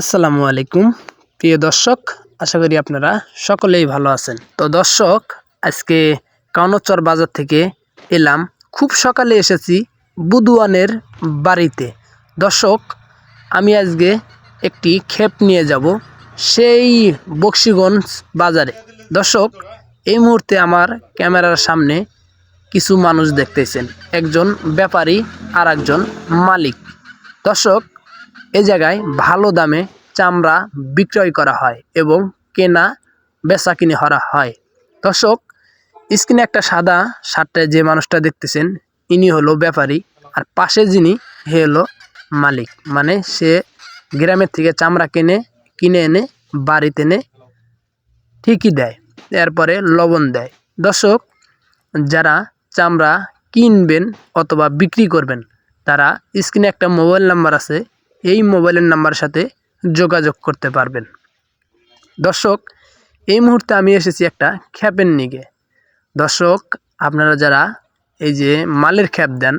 আসসালামু আলাইকুম। প্রিয় দর্শক, আশা করি আপনারা সকলেই ভালো আছেন। তো দর্শক, আজকে কাউনচর বাজার থেকে এলাম। খুব সকালে এসেছি বুদুয়ানের বাড়িতে। দর্শক, আমি আজকে একটি ক্ষেপ নিয়ে যাব সেই বক্সিগঞ্জ বাজারে। দর্শক, এই মুহূর্তে আমার ক্যামেরার সামনে কিছু মানুষ দেখতেছেন। একজন ব্যাপারী আর একজন মালিক। দর্শক এই জায়গায় ভালো দামে চামড়া বিক্রয় করা হয় এবং কেনা, বেচা কিনে করা হয়। দর্শক, স্ক্রিনে একটা সাদা শার্টে যে মানুষটা দেখতেছেন, ইনি হলো ব্যাপারী। আর পাশে যিনি, হে হলো মালিক। মানে সে গ্রামের থেকে চামড়া কিনে কিনে এনে, বাড়িতে এনে ঠিকই দেয়। এরপরে লবণ দেয়। দর্শক, যারা চামড়া কিনবেন অথবা বিক্রি করবেন, তারা স্ক্রিনে একটা মোবাইল নাম্বার আছে এই মোবাইলের নাম্বার সাথে যোগাযোগ করতে পারবেন। দর্শক, এই মুহূর্তে আমি এসেছি একটা খ্যাপের নিগে। দর্শক, আপনারা যারা এই যে মালের খ্যাপ দেন,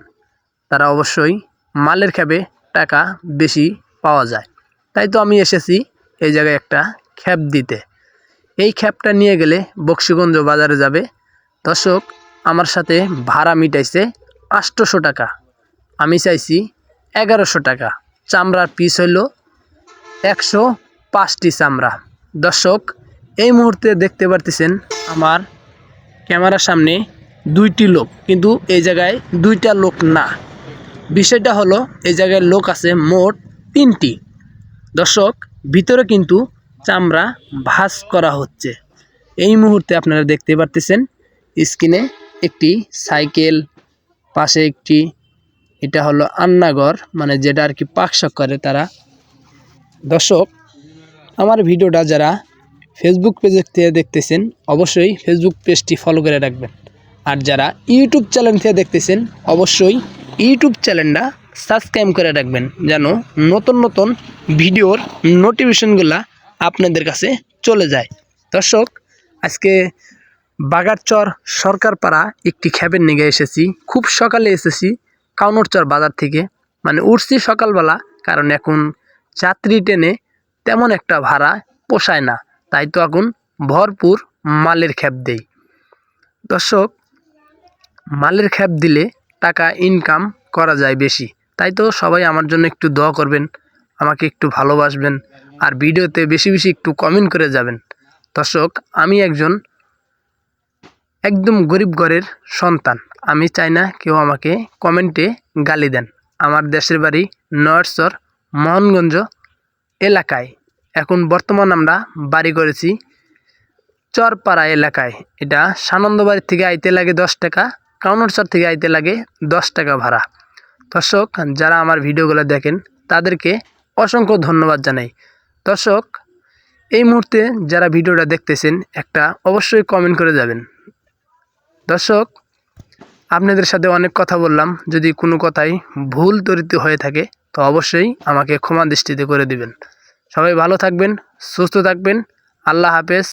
তারা অবশ্যই মালের খ্যাপে টাকা বেশি পাওয়া যায়। তাই তো আমি এসেছি এই জায়গায় একটা খ্যাপ দিতে। এই খ্যাপটা নিয়ে গেলে বক্সিগঞ্জ বাজারে যাবে। দর্শক, আমার সাথে ভাড়া মিটাইছে আটশোশো টাকা। আমি চাইছি এগারোশো টাকা। চামড়ার পিস হইল একশো পাঁচটি চামড়া। দর্শক, এই মুহূর্তে দেখতে পারতেছেন আমার ক্যামেরার সামনে দুইটি লোক, কিন্তু এই জায়গায় দুইটা লোক না। বিষয়টা হলো, এই জায়গায় লোক আছে মোট তিনটি। দর্শক, ভিতরে কিন্তু চামড়া ভাঁজ করা হচ্ছে। এই মুহূর্তে আপনারা দেখতে পারতেছেন, স্ক্রিনে একটি সাইকেল, পাশে একটি এটা হলো আন্নাঘর মানে যেটা আর কি পাকশাক করে তারা। দর্শক, আমার ভিডিওটা যারা ফেসবুক পেজের থেকে দেখতেছেন, অবশ্যই ফেসবুক পেজটি ফলো করে রাখবেন। আর যারা ইউটিউব চ্যানেল থেকে দেখতেছেন, অবশ্যই ইউটিউব চ্যানেলটা সাবস্ক্রাইব করে রাখবেন, যেন নতুন নতুন ভিডিওর নোটিফিকেশনগুলো আপনাদের কাছে চলে যায়। দর্শক, আজকে বাগারচর সরকারপাড়া একটি খ্যাবের নিগে এসেছি। খুব সকালে এসেছি। কাউনরচর বাজার থেকে। মানে উঠছি সকালবেলা, কারণ এখন যাত্রী ট্রেনে তেমন একটা ভাড়া পোষায় না। তাই তো এখন ভরপুর মালের খ্যাপ দেই। দর্শক, মালের খ্যাপ দিলে টাকা ইনকাম করা যায় বেশি। তাই তো সবাই আমার জন্য একটু দোয়া করবেন, আমাকে একটু ভালোবাসবেন, আর ভিডিওতে বেশি বেশি একটু কমেন্ট করে যাবেন। দর্শক, আমি একজন একদম গরিব ঘরের সন্তান। আমি চাই না কেউ আমাকে কমেন্টে গালি দেন। আমার দেশের বাড়ি নয়ারসর মোহনগঞ্জ এলাকায়। এখন বর্তমান আমরা বাড়ি করেছি চরপাড়া এলাকায়। এটা সানন্দ বাড়ির থেকে আইতে লাগে দশ টাকা, কাউনরসর থেকে আইতে লাগে দশ টাকা ভাড়া। দর্শক, যারা আমার ভিডিওগুলো দেখেন, তাদেরকে অসংখ্য ধন্যবাদ জানাই। দর্শক, এই মুহূর্তে যারা ভিডিওটা দেখতেছেন, একটা অবশ্যই কমেন্ট করে যাবেন। দর্শক আপনাদের সাথে অনেক কথা বললাম। যদি কোনো কথাই ভুল তরিত হয়ে থাকে, তো অবশ্যই আমাকে ক্ষমা দৃষ্টিতে করে দিবেন। সবাই ভালো থাকবেন, সুস্থ থাকবেন। আল্লাহ হাফেজ।